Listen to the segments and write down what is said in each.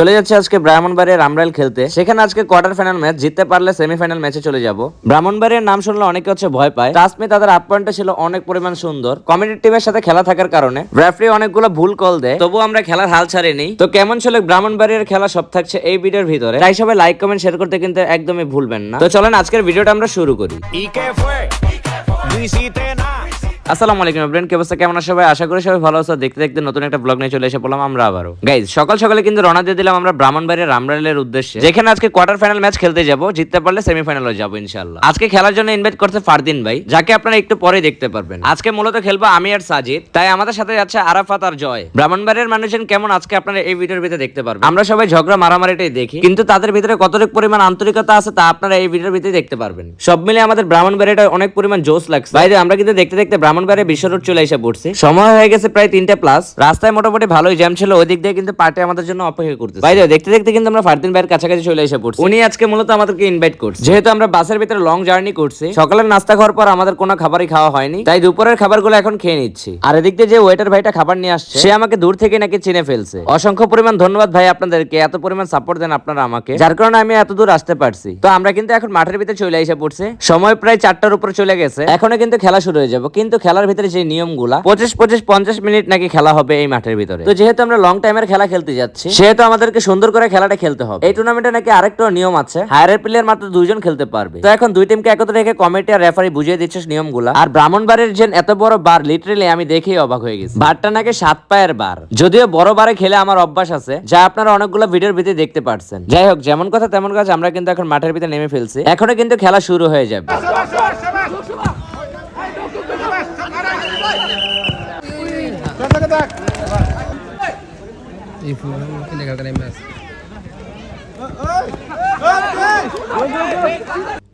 চলে যাচ্ছে আজকে ব্রাহ্মণবাড়িয়া রামরাইল খেলতে। সেখানে আজকে কোয়ার্টার ফাইনাল ম্যাচ জিততে পারলে সেমিফাইনাল ম্যাচে চলে যাব। ব্রাহ্মণবাড়িয়ার নাম শুনলে অনেকে হচ্ছে ভয় পায়। ট্রাস্ট মি তাদের আপ পয়েন্টটা ছিল অনেক পরিমাণ সুন্দর। কমিটির টিমের সাথে খেলা থাকার কারণে। রেফারি অনেকগুলো ভুল কল দেয়। তবু আমরা খেলার হাল ছাড়িনি। তো কেমন ছিল ব্রাহ্মণবাড়িয়ার খেলা? সব থাকছে এই ভিডিওর ভিতরে। তাই সবাই লাইক কমেন্ট শেয়ার করতে কিন্তু একদমই ভুলবেন না। তো চলেন, আজকের ভিডিওটা আমরা শুরু করি। আসসালামু আলাইকুম ফ্রেন্ড কি অবস্থা? কেমন সবাই? আশা করি সবাই ভালো আছো। দেখতে দেখতে নতুন একটা ব্লগ নিয়ে চলে এসে পড়লাম আমরা আবারও। গাইজ সকাল সকালে কিন্তু রওনা দিয়ে দিলাম আমরা ব্রাহ্মণবাড়ির রামরাইলের উদ্দেশ্যে। যেখানে আজকে কোয়ার্টার ফাইনাল ম্যাচ খেলতে যাব, জিততে পারলে সেমিফাইনালে যাব, ইনশাআল্লাহ। আজকে খেলার জন্য ইনভাইট করছে ফারদিন ভাই, যাকে আপনারা একটু পরে দেখতে পারবেন। আজকে মূলত খেলব আমি আর সাজিদ, তাই আমাদের সাথে যাচ্ছে আরাফাত আর জয়। ব্রাহ্মণবাড়ির মানুষজন কেমন আজকে আপনারা এই ভিডিওর ভিতরে দেখতে পারবেন? আমরা সবাই ঝগড়া মারামারিটাই দেখি, কিন্তু তাদের ভিতরে কতটুকু পরিমাণ আন্তরিকতা আছে তা আপনারা এই ভিডিওর ভিতরে দেখতে পারবেন। সব মিলে আমাদের ব্রাহ্মণবাড়িটা অনেক পরিমাণ জোশ লাগছে। বাইরে আমরা কিন্তু দেখতে দেখতে ব্রাহ্মণবাড়ি বিশ্ব রোড চলে এসে পড়ছি। সময় হয়ে গেছে প্রায় তিনটে প্লাস রাস্তায় মোটামুটি ভালোই জ্যাম ছিল ওই দিক দিয়ে কিন্তু পার্টি আমাদের জন্য অপেক্ষা করতেছে। বাইরে দেখতে দেখতে কিন্তু আমরা ফারদিন ভাইয়ের কাছাকাছি চলে এসে পড়ছি। উনি আজকে মূলত আমাদেরকে ইনভাইট করছে। যেহেতু আমরা বাসের ভিতরে লং জার্নি করছি সকালের নাস্তা খাওয়ার পর আমাদের কোনো খাবারই খাওয়া হয়নি তাই দুপুরের খাবারগুলো এখন খেয়ে নিচ্ছি। আর এদিক দিয়ে যে ওয়েটার ভাইটা খাবার নিয়ে আসছে সে আমাকে দূর থেকে নাকি চিনে ফেলছে। অসংখ্য পরিমাণ ধন্যবাদ ভাই আপনাদেরকে এত পরিমাণ সাপোর্ট দেন আপনারা আমাকে। যার কারণে আমি এত দূর আসতে পারছি। তো আমরা কিন্তু এখন মাঠের ভিতরে চলে এসে পড়ছে। সময় প্রায় চারটার উপর চলে গেছে। এখনও কিন্তু খেলা শুরু হয়ে যাবে কিন্তু খেলার ভিতরে যে নিয়মগুলা পঁচিশ পঁচিশ পঞ্চাশ মিনিট নাকি খেলা হবে এই মাঠের ভিতরে। তো যেহেতু আমরা লং টাইমের খেলা খেলতে যাচ্ছি সেহেতু আমাদেরকে সুন্দর করে খেলাটা খেলতে হবে। এই টুর্নামেন্টে নাকি আরেকটা নিয়ম আছে হায়ারের প্লেয়ার মাত্র দুইজন খেলতে পারবে। তো এখন দুই টিমকে একত্রে রেখে কমিটি আর রেফারি বুঝিয়ে দিচ্ছে নিয়মগুলা। আর ব্রাহ্মণবাড়ির যে এত বড় বার লিটারেলি আমি দেখেই অবাক হয়ে গেছি। বারটা নাকি সাত পায়ের বার যদিও বড় বারে খেলে আমার অভ্যাস আছে যা আপনারা অনেকগুলো ভিডিওর ভিতরে দেখতে পারছেন। যাই হোক যেমন কথা তেমন কাজ আমরা কিন্তু এখন মাঠের ভিতরে নেমে ফেলছি। এখনও কিন্তু খেলা শুরু হয়ে যাবে।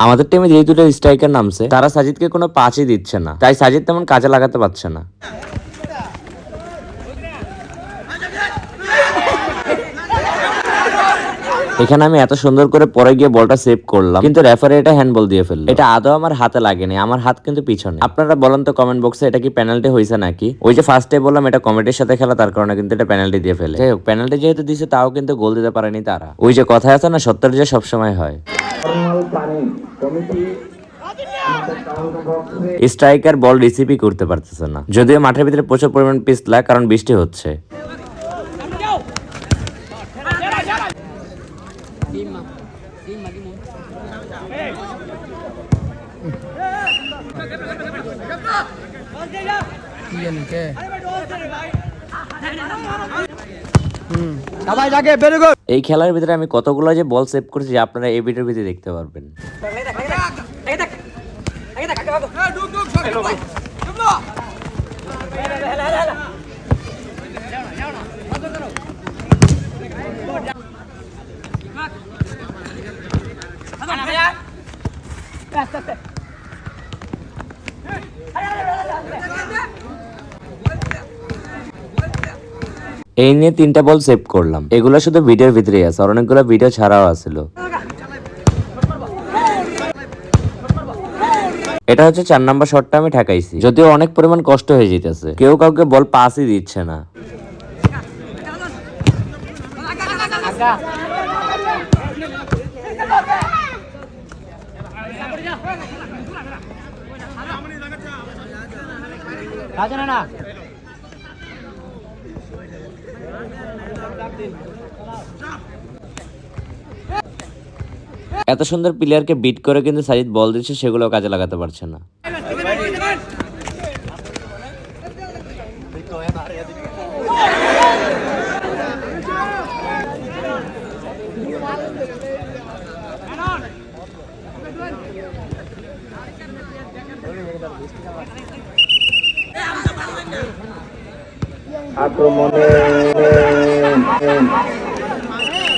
আমাদের টিমে যে দুটো স্ট্রাইকার নামছে, তারা সাজিদকে কোনো পাঁচই দিচ্ছে না। তাই সাজিদ তেমন কাজে লাগাতে পারছে না। এখানে আমি এত সুন্দর করে পরে গিয়ে বলটা সেভ করলাম কিন্তু রেফারি এটা হ্যান্ডবল দিয়ে ফেলল। এটা আদৌ আমার হাতে লাগেনি আমার হাত কিন্তু পিছনে। আপনারা বলেন তো কমেন্ট বক্সে এটা কি পেনাল্টি হয়েছে নাকি? ওই যে ফার্স্টে বললাম এটা কমিটির সাথে খেলা তার কারণে কিন্তু এটা পেনাল্টি দিয়ে ফেলে। যাই হোক পেনাল্টি যেহেতু দিছে তাও কিন্তু গোল দিতে পারেনি তারা। ওই যে কথা আছে না সত্তর যে সবসময় হয়। স্ট্রাইকার বল রিসিভই করতে পারতেছে না। যদিও মাঠের ভিতরে প্রচুর পরিমাণ পিছলা কারণ বৃষ্টি হচ্ছে কি জানি কে এই খেলার ভিতরে আমি কতগুলো যে বল সেভ করেছি আপনারা এই ভিডিওর ভিতরে দেখতে পারবেন এই নিয়ে তিনটা বল সেভ করলাম। এগুলো শুধু ভিডিওর ভিতরেই আছে, আর অনেকগুলো ভিডিও ছাড়াও আছিল। এটা হচ্ছে চার নাম্বার শটটা আমি ঠেকাইছি। যদিও অনেক পরিমাণ কষ্ট হয়ে যেতেছে। কেউ কাউকে বল পাসই দিচ্ছে না। এত সুন্দর প্লেয়ারকে বিট করে কিন্তু সাজিদ বল দিচ্ছে সেগুলো কাজে লাগাতে পারছে না।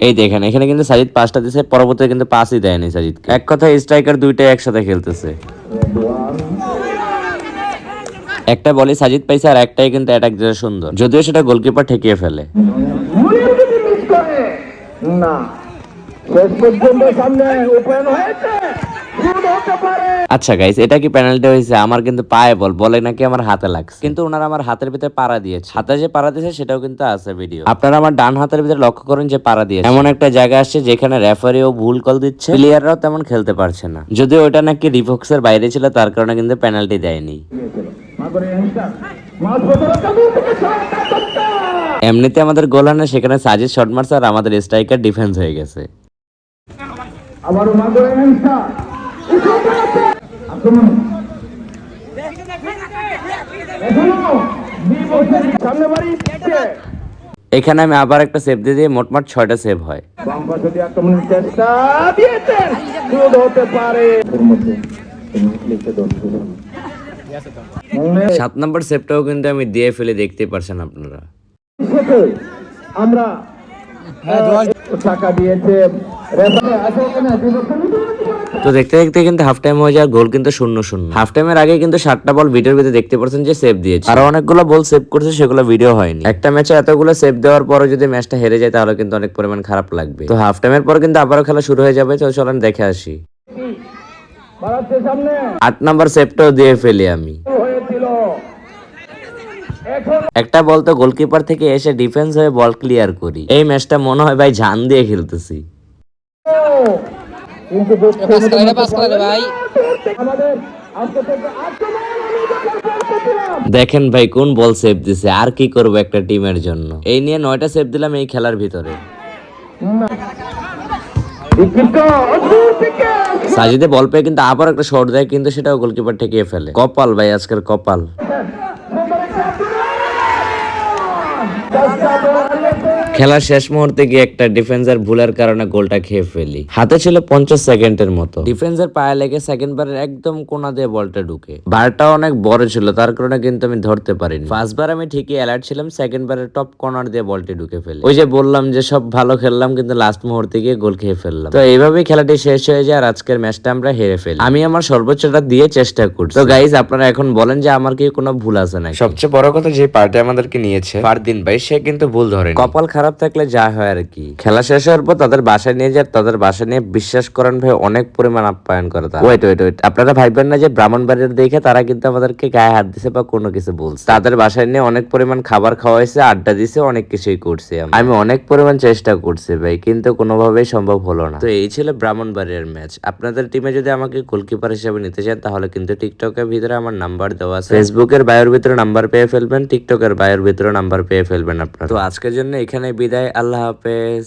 এই দেখেন, এখানে কিন্তু সাজিদ পাঁচটা দিছে, পরবর্তীতে কিন্তু পাঁচই দেয়নি সাজিদ এক কথা স্ট্রাইকার দুইটাই একসাথে খেলতেছে। একটা বলে সাজিদ পাইছে আর একটাই কিন্তু অ্যাটাক যেটা সুন্দর। যদিও সেটা গোলকিপার ঠেকিয়ে ফেলে। না আচ্ছা গাইস এটা কি পেনাল্টি হয়েছে? আমার কিন্তু পায়ে বল বলে নাকি আমার হাতে লাগছে? কিন্তু ওনারা আমার হাতের ভিতরে পাড়া দিয়েছে। হাতে যে পাড়া দিয়েছে সেটাও কিন্তু আছে ভিডিও আপনারা আমার ডান হাতের ভিতরে লক্ষ্য করেন যে পাড়া দিয়েছে। এমন একটা জায়গা আসছে যেখানে রেফারিও ভুল কল দিচ্ছে। প্লেয়াররাও তেমন খেলতে পারছে না। যদিও ওটা নাকি রিফক্সের বাইরে ছিল তার কারণে কিন্তু পেনাল্টি দেয়নি। এমনিতে আমাদের গোল হয় না সেখানে সাজিদ শট মারছে আর আমাদের স্ট্রাইকার ডিফেন্স হয়ে গেছে। আবারও এখনও বিপক্ষের সামনে বাড়ি এখানে আমি আবার একটা সেভ দিয়ে দিয়ে মোটমাট ছয়টা সেভ হয়। আক্রমণের চেষ্টা দিয়েছেন হতে পারে। সাত নম্বর সেভটাও কিন্তু আমি দিয়ে ফেলে দেখতে পারছেন আপনারা। আমরা টাকা দিয়েছে। তো দেখতে দেখতে কিন্তু হাফ টাইম হয়ে যায় গোল কিন্তু শূন্য শূন্য। হাফ টাইমের আগে কিন্তু সাতটা বল ভিডিওর ভিতরে দেখতে পাচ্ছেন যে সেভ দিয়েছে। আর অনেকগুলো বল সেভ করছে সেগুলো ভিডিও হয়নি। একটা ম্যাচে এতগুলো সেভ দেওয়ার পরে যদি ম্যাচটা হেরে যায় তাহলে কিন্তু অনেক পরিমাণ খারাপ লাগবে। তো হাফ টাইমের পর কিন্তু আবারও খেলা শুরু হয়ে যাবে তো চলেন দেখে আসি। আট নাম্বার সেভটাও দিয়ে ফেলি আমি। একটা বল তো গোলকিপার থেকে এসে ডিফেন্স হয়ে বল ক্লিয়ার করি। এই ম্যাচটা মনে হয় ভাই জান দিয়ে খেলতেছি। কিন্তু পাস করে রে পাস করে রে ভাই। আমাদের আজকে থেকে আক্রমণ দেখেন ভাই কোন বল সেভ দিছে আর কি করব একটা টিমের জন্য? এই নিয়ে নয়টা সেভ দিলাম এই খেলার ভিতরে। সাজিদে বল পেয়ে কিন্তু আবার একটা শট দেয় কিন্তু সেটাও গোলকিপার ঠেকিয়ে ফেলে। কপাল ভাই আজকের কপাল। খেলার শেষ মুহূর্তে গিয়ে একটা ডিফেন্সার ভুলের কারণে গোলটা খেয়ে ফেলি। হাতে ছিল পঞ্চাশ সেকেন্ডের মতো। ডিফেন্সের পায়ে লেগে সেকেন্ড বারের একদম কোনা দিয়ে বলটা ঢুকে। বারটা অনেক বড় ছিল তার কারণে কিন্তু আমি ধরতে পারিনি। ফার্স্ট বার আমি ঠিকই অ্যালার্ট ছিলাম সেকেন্ড বারের টপ কর্নার দিয়ে বলটি ঢুকে ফেলি। ওই যে বললাম যে সব ভালো খেললাম কিন্তু লাস্ট মুহূর্তে গিয়ে গোল খেয়ে ফেললাম। তো এইভাবেই খেলাটি শেষ হয়ে যায় আর আজকের ম্যাচটা আমরা হেরে ফেলি। আমি আমার সর্বোচ্চটা দিয়ে চেষ্টা করছি। তো গাইজ আপনারা এখন বলেন যে আমার কি কোনো ভুল আছে না সবচেয়ে বড় কথা যে পার্টি আমাদেরকে নিয়েছে ফারদিন ভাই সে কিন্তু ভুল ধরে কপাল খারাপ থাকলে যা হয় আর কি। খেলা শেষ হওয়ার পর তাদের বাসায় নিয়ে যায় তাদের বাসায় নিয়ে বিশ্বাস করেন ভাই অনেক পরিমাণ আপ্যায়ন করে তারা। ওয়েট ওয়েট ওয়েট আপনারা ভাববেন না যে ব্রাহ্মণবাড়ির দেখে তারা কিন্তু আমাদেরকে গায়ে হাত দিছে বা কোনো কিছু বলছে। তাদের বাসায় নিয়ে অনেক পরিমাণ খাবার খাওয়াইছে আড্ডা দিছে অনেক কিছুই করছে আমি। আমি অনেক পরিমাণ চেষ্টা করছি ভাই কিন্তু কোনোভাবেই সম্ভব হলো না। তো এই ছিল ব্রাহ্মণবাড়িয়ার ম্যাচ। আপনাদের টিমে যদি আমাকে গোলকিপার হিসেবে নিতে চান তাহলে কিন্তু টিকটকের ভিতরে আমার নাম্বার দেওয়া আছে। ফেসবুকের বায়োর ভিতরে নাম্বার পেয়ে ফেলবেন টিকটকের বায়োর ভিতরে নাম্বার পেয়ে ফেলবেন আপনারা। তো আজকের জন্য এখানে বিদায় আল্লাহ হাফেজ।